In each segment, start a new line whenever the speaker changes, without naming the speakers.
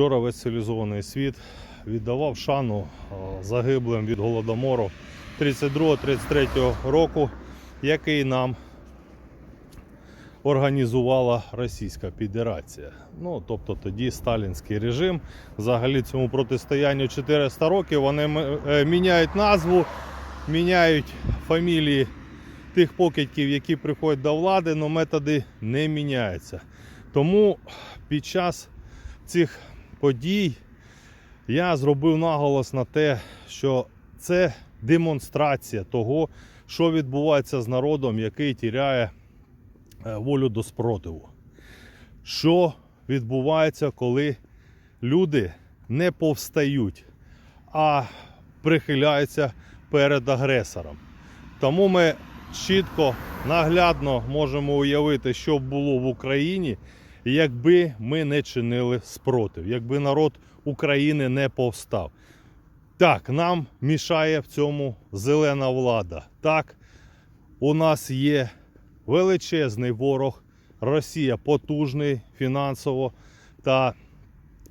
Вчора весь цивілізований світ віддавав шану е, загиблим від голодомору 32-33 року, який нам організувала Російська Федерація. Ну, тобто тоді сталінський режим. Взагалі цьому протистоянню 400 років. Вони е, міняють назву, міняють фамілії тих покидьків, які приходять до влади, але методи не міняються. Тому під час цих подій я зробив наголос на те, що це демонстрація того, що відбувається з народом, який тіряє е, волю до спротиву. Що відбувається, коли люди не повстають, а прихиляються перед агресором. Тому ми чітко, наглядно можемо уявити, що було в Україні, якби ми не чинили спротив, якби народ України не повстав. Так, нам мішає в цьому зелена влада. Так, у нас є величезний ворог, Росія потужний фінансово та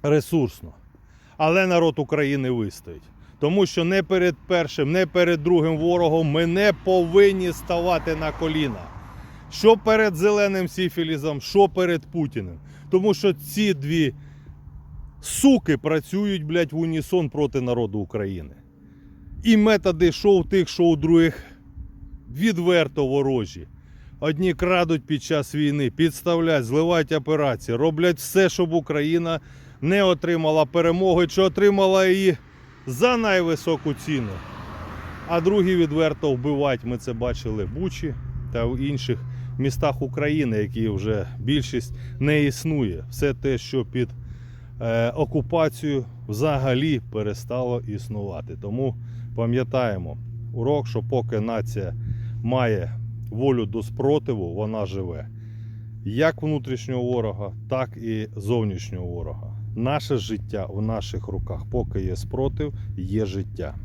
ресурсно. Але народ України вистоїть. Тому що не перед першим, не перед другим ворогом ми не повинні ставати на коліна. Що перед зеленим сіфілізом, що перед Путіним. Тому що ці дві суки працюють, блядь, в унісон проти народу України. І методи що у тих, що у других відверто ворожі. Одні крадуть під час війни, підставляють, зливають операції, роблять все, щоб Україна не отримала перемоги, чи отримала її за найвисоку ціну. А другі відверто вбивають. Ми це бачили в Бучі та в інших містах України, які вже більшість не існує. Все те, що під е, окупацією взагалі перестало існувати. Тому пам'ятаємо урок, що поки нація має волю до спротиву, вона живе. Як внутрішнього ворога, так і зовнішнього ворога. Наше життя в наших руках. Поки є спротив, є життя.